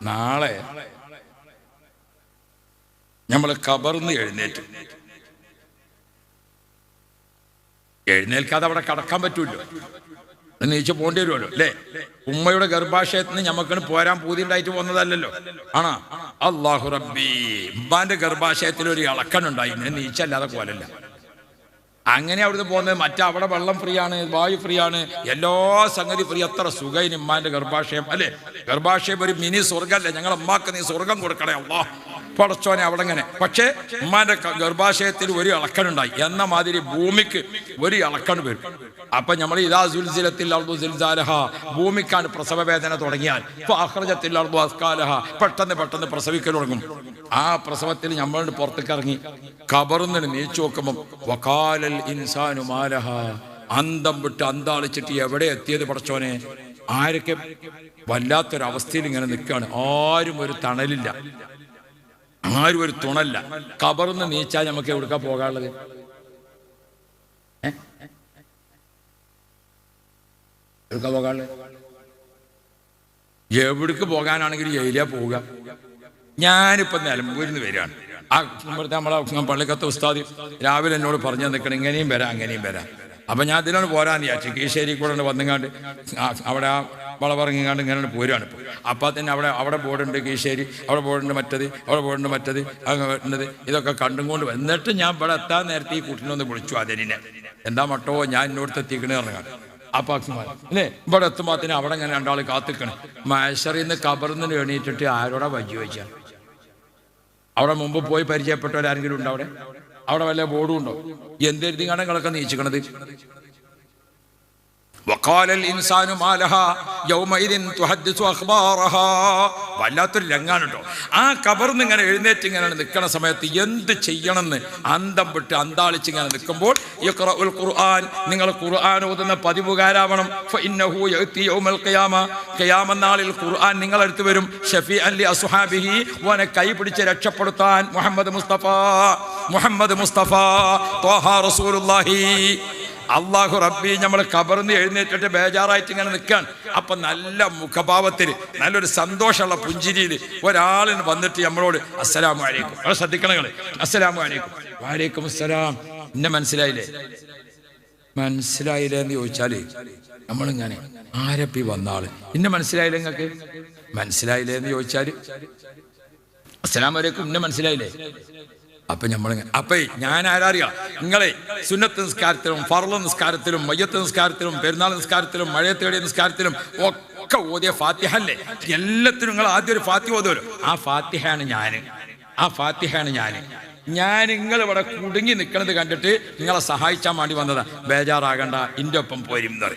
നാളെ നമ്മൾ കബർന്ന് എഴുന്നേറ്റ്. എഴുന്നേൽക്കാതെ അവിടെ കടക്കാൻ പറ്റൂല്ലോ. നീച്ച് പോണ്ടി വരുമല്ലോ അല്ലേ? ഉമ്മയുടെ ഗർഭാശയത്തിൽ നിന്ന് പോരാൻ പൂതി ഉണ്ടായിട്ട് പോകുന്നതല്ലല്ലോ ആണോ? അള്ളാഹു റബ്ബി ഉമ്മാന്റെ ഗർഭാശയത്തിൽ ഒരു ഇളക്കനുണ്ടായി നീച്ചല്ലാതെ പോലല്ല അങ്ങനെ അവിടുന്ന് പോകുന്നത് മറ്റവിടെ വെള്ളം ഫ്രീ ആണ് വായു ഫ്രീ ആണ് എല്ലാ സംഗതി ഫ്രീ. അത്ര സുഖയിന് ഉമ്മാന്റെ ഗർഭാശയം. അല്ലേ? ഗർഭാശയം ഒരു മിനി സ്വർഗമല്ലേ? ഞങ്ങൾ ഉമ്മാക്ക് നീ സ്വർഗം കൊടുക്കണേ അള്ളാ. പടച്ചോനെ അവിടെ ഇങ്ങനെ പക്ഷേ ഉമ്മാന്റെ ഗർഭാശയത്തിൽ ഒരു ഇളക്കനുണ്ടായി എന്ന മാതിരി ഭൂമിക്ക് ഒരു ഇളക്കണ് വരും. അപ്പൊ നമ്മൾ ഇതാ സുൽസിലത്തിൽ ഭൂമിക്കാണ് പ്രസവ വേദന തുടങ്ങിയാൽ. ഇപ്പൊ അഹ്റജത്തിൽ പെട്ടെന്ന് പെട്ടെന്ന് പ്രസവിക്കൽ തുടങ്ങും. ആ പ്രസവത്തിൽ നമ്മൾ പുറത്തേക്ക് ഇറങ്ങി കബറുന്നിന് നീച്ചു നോക്കുമ്പോൾ ഇൻസാനു മാലഹ. അന്തം വിട്ട് അന്താളിച്ചിട്ട് എവിടെ എത്തിയത് പടച്ചോനെ? ആരൊക്കെ വല്ലാത്തൊരവസ്ഥയിൽ ഇങ്ങനെ നിൽക്കുകയാണ് ആരും ഒരു തണലില്ല. ആരും ഒരു തുണല്ല. കബറിന്ന് നീച്ചാൽ നമുക്ക് എവിടുക്കാ പോകാനുള്ളത്? എവിടുക്കാ പോകാനുള്ളത്? എവിടേക്ക് പോകാനാണെങ്കിലും ജയിലിയാ പോവുക. ഞാനിപ്പോ നിലമ്പൂരിൽ നിന്ന് വരികയാണ്. ആ ഇവിടുത്തെ നമ്മളെ പള്ളിക്കത്ത് ഉസ്താദ് രാവിലെ എന്നോട് പറഞ്ഞു നിൽക്കണം ഇങ്ങനെയും വരാം അങ്ങനെയും വരാം. അപ്പൊ ഞാൻ അതിനോട് പോരാന്ന് വിചാരിച്ചു. കീശേരി കൂടെ വന്നുങ്ങാണ്ട് അവിടെ ആ വളപറങ്ങിങ്ങാണ്ട് ഇങ്ങനെ പോരുകയാണ് അപ്പോൾ തന്നെ അവിടെ അവിടെ ബോർഡുണ്ട് കീശ്ശേരി അവിടെ ബോർഡുണ്ട് മറ്റത് അവിടെ ബോർഡുണ്ട് മറ്റത് അങ്ങനെ ഇതൊക്കെ കണ്ടും കൊണ്ട് വന്നിട്ട് ഞാൻ ഇവിടെ എത്താൻ നേരത്തെ ഈ കുട്ടിനെ ഒന്ന് വിളിച്ചു അതിനെ എന്താ മട്ടോ ഞാൻ ഇന്നോടത്ത് എത്തിക്കണേ പറഞ്ഞു അപ്പാക്സുമാർ അല്ലേ? ഇവിടെ എത്തുമ്പോത്തിന് അവിടെ ഇങ്ങനെ രണ്ടാൾ കാത്തിക്കണം. മൈസറിൽ നിന്ന് കബറിന്ന് എണീറ്റിട്ട് ആരോടാ വജ്ജി വെച്ചാൽ അവിടെ മുമ്പ് പോയി പരിചയപ്പെട്ടവരാരെങ്കിലും ഉണ്ടോ അവിടെ? അവിടെ വല്ല ബോർഡും ഉണ്ടോ? എന്തെഴുതി കടങ്ങളൊക്കെ നീച്ചിക്കണത്? وقال الانسان ما لها يومئذ تحدث اخبارها വല്ലാത്തൊരു രംഗാണ് കേട്ടോ ആ കബർന്ന് ഇങ്ങനെ എഴുന്നേറ്റ് ഇങ്ങനെ നിൽക്കുന്ന സമയത്ത് എന്ത് ചെയ്യണമെന്ന് അന്തം വിട്ട് അന്താളിച്ച് ഇങ്ങനെ നിൽക്കുമ്പോൾ ഇഖ്റഉൽ ഖുർആൻ നിങ്ങൾ ഖുർആൻ ഓതുന്ന പതിവുകാരാവണം ഫഇന്നഹു യഅതി യൗമൽ ഖിയാമ ഖിയാമ നാളിൽ ഖുർആൻ നിങ്ങളടുത്ത് വരും ഷഫീഅൻ ലി അസ്ഹാബിഹി ഓനെ കൈ പിടിച്ച് രക്ഷപ്പെടുത്താൻ മുഹമ്മദ് മുസ്തഫ മുഹമ്മദ് മുസ്തഫ ത്വാഹ റസൂലുള്ളാഹി അള്ളാഹു റബ്ബി നമ്മൾ കബർന്ന് എഴുന്നേറ്റിട്ട് ബേജാറായിട്ട് ഇങ്ങനെ നിൽക്കാൻ അപ്പൊ നല്ല മുഖഭാവത്തിൽ നല്ലൊരു സന്തോഷമുള്ള പുഞ്ചിരിയിൽ ഒരാളിന് വന്നിട്ട് നമ്മളോട് അസ്സലാമു അലൈക്കും. അത് ശ്രദ്ധിക്കണം അസ്സലാമു അലൈക്കും. വാലേക്കും അസ്സലാം. എന്നെ മനസ്സിലായില്ലേ? മനസ്സിലായില്ലേ എന്ന് ചോദിച്ചാൽ നമ്മളിങ്ങനെ ആരപ്പി വന്ന ആൾ. ഇന്നെ മനസ്സിലായില്ലേ നിങ്ങൾക്ക് മനസ്സിലായില്ലേ എന്ന് ചോദിച്ചാൽ അസ്സലാമു അലൈക്കും. ഇന്നെ മനസ്സിലായില്ലേ? അപ്പൊ നമ്മൾ അപ്പേ ഞാൻ ആരാറിയ നിങ്ങളെ സുന്നത്ത് നിസ്കാരത്തിലും ഫർള നിസ്കാരത്തിലും മയ്യത്ത് നിസ്കാരത്തിലും പെരുന്നാൾ നിസ്കാരത്തിലും മഴയത്തേടിയ നിസ്കാരത്തിലും ഒക്കെ ഓതിയ ഫാത്തിഹ അല്ലേ എല്ലാത്തിനും നിങ്ങൾ ആദ്യം ഒരു ഫാത്തിഹ ഓതുമല്ലോ ആ ഫാത്തിഹയാണ് ഞാൻ ആ ഫാത്തിഹയാണ് ഞാൻ ഞാൻ നിങ്ങൾ ഇവിടെ കുടുങ്ങി നിൽക്കുന്നത് കണ്ടിട്ട് നിങ്ങളെ സഹായിച്ചാൻ വേണ്ടി വന്നതാ. ബേജാറാകണ്ട ഇന്റെ ഒപ്പം പോരും എന്ന്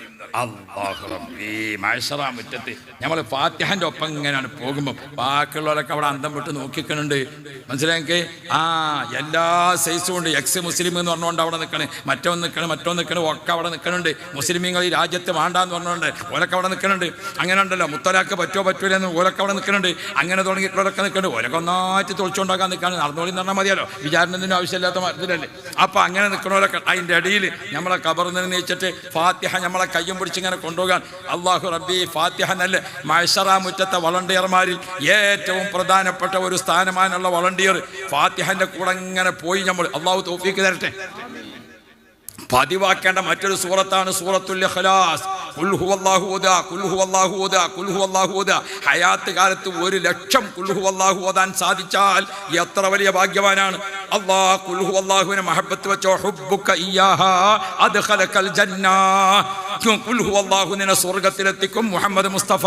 മുറ്റത്ത്. നമ്മൾ ഫാത്തിഹന്റെ ഒപ്പം ഇങ്ങനെയാണ് പോകുമ്പോൾ ബാക്കിയുള്ളവരൊക്കെ അവിടെ അന്തം വിട്ട് നോക്കിക്കണുണ്ട്. മനസ്സിലാക്കി ആ എല്ലാ സൈസും ഉണ്ട്. എക്സ് മുസ്ലിം എന്ന് പറഞ്ഞുകൊണ്ട് അവിടെ നിൽക്കണേ മറ്റോ നിൽക്കണേ മറ്റോ നിൽക്കണേ ഒക്കെ അവിടെ നിൽക്കണുണ്ട് മുസ്ലിമീങ്ങൾ ഈ രാജ്യത്ത് വേണ്ടാന്ന് പറഞ്ഞുകൊണ്ട് ഓലൊക്കെ അവിടെ നിൽക്കണുണ്ട് അങ്ങനെ ഉണ്ടല്ലോ മുത്തലാക്ക് പറ്റോ പറ്റൂലെന്ന് ഓലൊക്കെ അവിടെ നിൽക്കണുണ്ട് അങ്ങനെ തുടങ്ങിയിട്ടുള്ളവരൊക്കെ നിൽക്കണുണ്ട് ഓലൊക്കെ ഒന്നായിട്ട് തുളിച്ചുകൊണ്ടാക്കാൻ നിൽക്കാണ് നടന്നോളി എന്ന് പറഞ്ഞാൽ മതിയല്ലോ. വിചാരണത്തിന് ആവശ്യമില്ലാത്ത മരത്തിലല്ലേ? അപ്പൊ അങ്ങനെ നിൽക്കണവരൊക്കെ അതിന്റെ അടിയിൽ നമ്മളെ നിന്ന് നീച്ചിട്ട് ഫാത്തിഹ നമ്മളെ കയ്യും പിടിച്ച് ഇങ്ങനെ കൊണ്ടുപോകാൻ. അള്ളാഹു റബ്ബി ഫാത്തിഹ നല്ല മൈസറ മുറ്റത്തെ വളണ്ടിയർമാരിൽ ഏറ്റവും പ്രധാനപ്പെട്ട ഒരു സ്ഥാനമാനുള്ള വളണ്ടിയർ. ഫാത്തിഹന്റെ കൂടെ ഇങ്ങനെ പോയി നമ്മൾ അള്ളാഹു തോഫിക്ക് തരട്ടെ. പതിവാക്കേണ്ട മറ്റൊരു സൂറത്താണ് സൂറത്തുൽ ഇഖ്ലാസ്. ഖുൽ ഹുവല്ലാഹു ഓതാ ഖുൽ ഹുവല്ലാഹു ഓതാ ഖുൽ ഹുവല്ലാഹു ഓതാ ഹയാത്ത് കാലത്ത് ഒരു ലക്ഷം ഖുൽ ഹുവല്ലാഹു ഓതാൻ സാധിച്ചാൽ എത്ര വലിയ ഭാഗ്യവാനാണ്. അല്ലാഹ് ഖുൽ ഹുവല്ലാഹുവിനെ മഹബ്ബത്ത് വെച്ചോ അദ്ഖലകൽ ജന്ന. ഖുൽ ഹുവല്ലാഹു നിന്നെ സ്വർഗത്തിലെത്തിക്കും മുഹമ്മദ് മുസ്തഫ.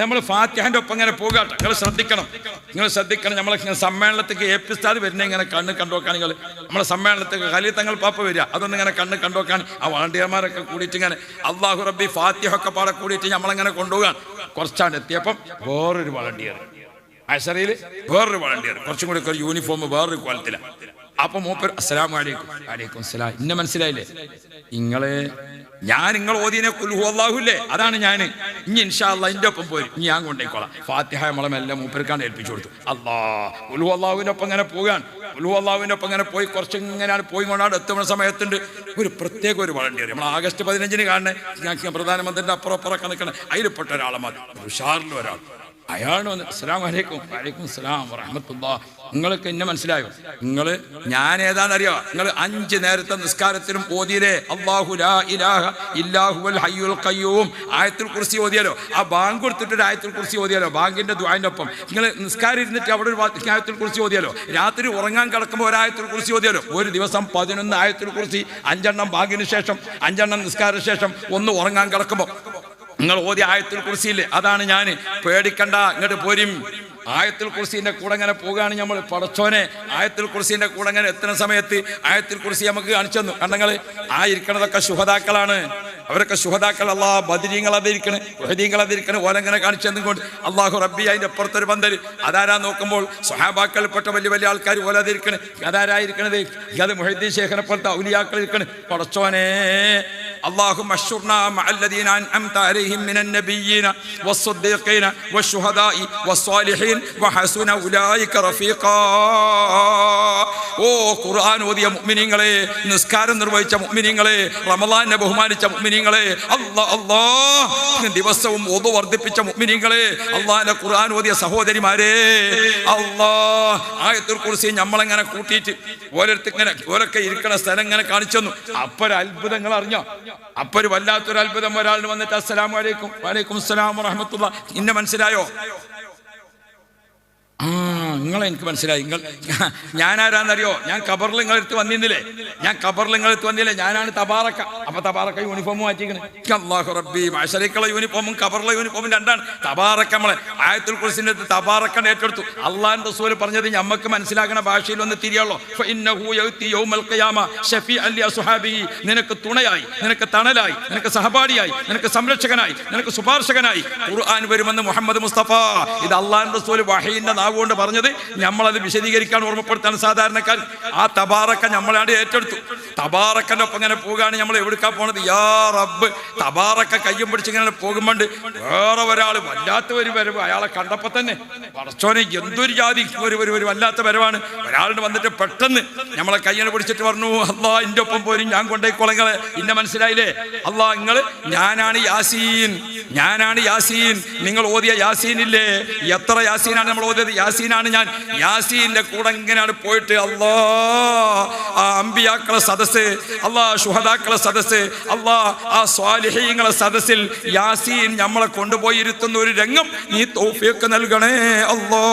നമ്മൾ ഫാത്തിഹന്റെ ഒപ്പം ഇങ്ങനെ പോകാട്ടെ ശ്രദ്ധിക്കണം. നിങ്ങൾ ശ്രദ്ധിക്കണം നമ്മളെ സമ്മേളനത്തേക്ക് എ പി സ്ഥാത് വരുന്ന ഇങ്ങനെ കണ്ണ് കണ്ടുവെക്കാൻ നിങ്ങൾ നമ്മളെ സമ്മേളനത്തേക്ക് കലി തങ്ങൾ പാപ്പ വരിക. അതൊന്നും ഇങ്ങനെ കണ്ണ് കണ്ടുവെക്കാൻ ആ വാണ്ടിയന്മാരൊക്കെ കൂടിയിട്ട് ഇങ്ങനെ അള്ളാഹു റബ്ബി ഫാത്തിഹൊക്കെ പാടെ കൂടിയിട്ട് നമ്മളിങ്ങനെ കൊണ്ടുപോകാൻ. കുറച്ചാണ് എത്തിയപ്പം വേറൊരു വളണ്ടിയർ. അശറിയിൽ വേറൊരു വളണ്ടിയർ. കുറച്ചും കൂടി ഒരു യൂണിഫോം വേറൊരു കോലത്തിലാണ് അപ്പൊ മൂപ്പർ അസ്സലാമു അലൈക്കും. അലൈക്കും അസ്സലാം ഇന്നെ മനസ്സിലായില്ലേ? നിങ്ങൾ ഞാൻ നിങ്ങൾ ഓതിനെ അള്ളാഹുല്ലേ അതാണ് ഞാൻ ഇനി ഇൻഷാല്ല എന്റെ ഒപ്പം പോരും. ഇനി ഞാൻ കൊണ്ടേക്കോളാം. ഫാത്തിഹ നമ്മളെ എല്ലാം മൂപ്പർക്കാണ് ഏൽപ്പിച്ചു കൊടുത്തു. അല്ലാ കുൽഹു അള്ളാഹുവിന്റെ ഒപ്പം ഇങ്ങനെ പോകാൻ. കുൽഹു അള്ളാഹുവിന്റെ ഒപ്പം ഇങ്ങനെ പോയി കുറച്ച് ഇങ്ങനെയാണ് പോയി കൊണ്ടാണ് എത്തുന്ന സമയത്തുണ്ട്. ഒരു പ്രത്യേക ഒരു വളണ്ടിയർ നമ്മൾ ആഗസ്റ്റ് പതിനഞ്ചിന് കാണണേ ഞാൻ പ്രധാനമന്ത്രിന്റെ അപ്പുറം അപ്പുറമൊക്കെ നിൽക്കണം. അതിൽപ്പെട്ട ഒരാളെ മതി. ഉഷാറിൽ ഒരാൾ. അയാൾ വന്ന് അസ്സലാം വലൈക്കും വലൈക്കും അസ്സലാം വറഹമത്തുള്ള. നിങ്ങൾക്ക് എന്നെ മനസ്സിലായോ? നിങ്ങൾ ഞാൻ ഏതാണെന്നറിയോ? നിങ്ങൾ അഞ്ച് നേരത്തെ നിസ്കാരത്തിലും ഓതിയിലേ അള്ളാഹു കുറിച്ച് ഹയ്യുൽ ഖയ്യൂം. ആയത്തുൽ കുർസി ഓതിയാലോ? ആ ബാങ്ക് കൊടുത്തിട്ട് ഒരു ആയത്തുൽ കുർസി ഓതിയാലോ? ബാങ്കിന്റെ ദ്വാന്റെ ഒപ്പം നിങ്ങൾ നിസ്കാരം ഇരുന്നിട്ട് അവിടെ ഒരു ആയത്തിൽ കുറിച്ച് ഓതിയാലോ? രാത്രി ഉറങ്ങാൻ കിടക്കുമ്പോൾ ഒരു ആയത്തുൽ കുർസി ഓതിയാലോ? ഒരു ദിവസം പതിനൊന്ന് ആയത്തിൽ കുറിച്ച് അഞ്ചെണ്ണം ബാങ്കിന് ശേഷം അഞ്ചെണ്ണം നിസ്കാര ശേഷം ഒന്ന് ഉറങ്ങാൻ കിടക്കുമ്പോൾ നിങ്ങൾ ഓതി ആയത്തിൽ കുറിച്ചില്ലേ അതാണ് ഞാൻ പേടിക്കണ്ട ഇങ്ങോട്ട് പോരും. ആയത്തിൽ കുറിച്ചിന്റെ കൂടെ അങ്ങനെ പോവുകയാണ് നമ്മൾ പടച്ചോനെ ആയത്തിൽ കുറിച്ചിന്റെ കൂടെ അങ്ങനെ എത്തുന്ന സമയത്ത് ആയത്തിൽ കുറിച്ച് നമുക്ക് കാണിച്ചു തന്നു. കണ്ടങ്ങൾ ആ ഇരിക്കണതൊക്കെ ശുഹതാക്കളാണ് അവരൊക്കെ ശുഹതാക്കൾ അല്ലാ ബദിരീങ്ങൾ അതിരിക്കണ് ഓലങ്ങനെ കാണിച്ചു തന്നുകൊണ്ട് അള്ളാഹു റബ്ബി അതിന്റെ അപ്പുറത്തൊരു പന്തൽ അതാരാ നോക്കുമ്പോൾ സ്വഹാബാക്കൾപ്പെട്ട വലിയ വലിയ ആൾക്കാർ ഓല അതിരിക്കണേ. അതാരായിരിക്കണത് അത് മുഹദ്ദീൻ ശേഖരപ്പുറത്ത് ഔലിയാക്കൾ ഇരിക്കണ്. പടച്ചോനെ اللهم اشرنا مع الذين انعمت عليهم من النبيين والصديقين والشهداء والصالحين وحسن اولئك رفيقا ഓ ഖുർആൻ ഓതിയ മുഅ്മിനീങ്ങളെ നിസ്കാരം നിർവഹിച്ച മുഅ്മിനീങ്ങളെ റമളാനെ ബഹുമാനിച്ച മുഅ്മിനീങ്ങളെ അല്ലാ അല്ലാ ദിവസവും ഒതു വർദ്ധിപ്പിച്ച മുഅ്മിനീങ്ങളെ അള്ളാഹിന്റെ ഖുർആൻ ഓതിയ സഹോദരിമാരെ അല്ലാ ആയത്തുൽ കുർസി നമ്മളെങ്ങനെ കൂട്ടിയിട്ട് ഓരോരുത്തർ ഇങ്ങനെ ഓരൊക്കെ ഇരിക്കണ സ്ഥലം ഇങ്ങനെ കാണിച്ചു തന്നു അപ്പൊ ഒരു അത്ഭുതങ്ങൾ അറിഞ്ഞോ അപ്പൊ ഒരു വല്ലാത്തൊരു അത്ഭുതം ഒരാളിന് വന്നിട്ട് അസ്സലാമു അലൈക്കും. വലൈക്കും അസ്സലാം വറഹമത്തുള്ള ഇന്നെ മനസ്സിലായോ? നിങ്ങളെ എനിക്ക് മനസ്സിലായി. നിങ്ങൾ ഞാൻ ആരാന്നറിയോ? ഞാൻ കബറിൽ നിങ്ങളെടുത്ത് വന്നിരുന്നില്ലേ? ഞാൻ കബറിൽ നിങ്ങളെടുത്ത് വന്നില്ലേ? ഞാനാണ് തബാറക്ക അപ്പൊ തബാറക്ക യൂണിഫോം മാറ്റിക്കണേ മാഷരിക്കുള്ള യൂണിഫോമും കബറിലെ യൂണിഫോമും രണ്ടാണ്. തബാറക്ക നമ്മളെ ആയത്തുൽ കുറിസിന്റെ അടുത്ത് തബാറക്കൻ ഏറ്റെടുത്തു. അള്ളാൻ റസൂൽ പറഞ്ഞത് ഞമ്മക്ക് മനസ്സിലാക്കണ ഭാഷയിൽ ഒന്ന് ലി നിനക്ക് തുണയായി നിനക്ക് തണലായി നിനക്ക് സഹപാഠിയായി നിനക്ക് സംരക്ഷകനായി നിനക്ക് ശുപാർശകനായി. ഖുർആൻ വരുമെന്ന് മുഹമ്മദ് മുസ്തഫ. ഇത് അള്ളാൻ റസൂൽ വഹീന്റെ നാവുകൊണ്ട് പറഞ്ഞത് നമ്മളത് വിശദീകരിക്കാൻ ഓർമ്മപ്പെടുത്താണ് സാധാരണക്കാർ. ആ തബാറക്ക നമ്മളാണ്ട് ഏറ്റെടുത്തു. തബാറക്കന്റെ ഒപ്പം ഇങ്ങനെ പോകുകയാണ് നമ്മൾ എവിടുക്കാ പോണത്? യാ റബ്ബ്. തബാറക്ക കയ്യും പിടിച്ച് ഇങ്ങനെ പോകുമ്പോണ്ട് വേറെ ഒരാൾ വല്ലാത്ത ഒരു വരവ്. അയാളെ കണ്ടപ്പോൾ തന്നെ പടച്ചോനെ എന്തൊരു ജാതി? ഒരു ഒരു ഒരു വല്ലാത്ത വരവാണ്. ഒരാളുടെ വന്നിട്ട് പെട്ടെന്ന് നമ്മളെ കയ്യിനെ പിടിച്ചിട്ട് പറഞ്ഞു അള്ളാ എന്റെ ഒപ്പം പോരും. ഞാൻ കൊണ്ടേ കുളങ്ങളെ ഇന്നെ മനസ്സിലായില്ലേ? അള്ളാ നിങ്ങൾ ഞാനാണ് യാസീൻ. ഞാനാണ് യാസീൻ. നിങ്ങൾ ഓതിയ യാസീൻ ഇല്ലേ എത്ര യാസീനാണ് നമ്മൾ ഓതിയത്? യാസീനാണ് ഞാൻ യാസീന്റെ കൂടെ ഇങ്ങനെയാണ് പോയിട്ട് അള്ളാ ആ അമ്പിയാക്കളെ സദസ്സ് അള്ളാ ഷുഹദാക്കളെ സദസ്സ് അള്ളാ ആ സ്വാലിഹീങ്ങളെ സദസ്സിൽ യാസീൻ നമ്മളെ കൊണ്ടുപോയി ഇരുത്തുന്ന ഒരു രംഗം നീ തോഫിയൊക്കെ നൽകണേ അള്ളാ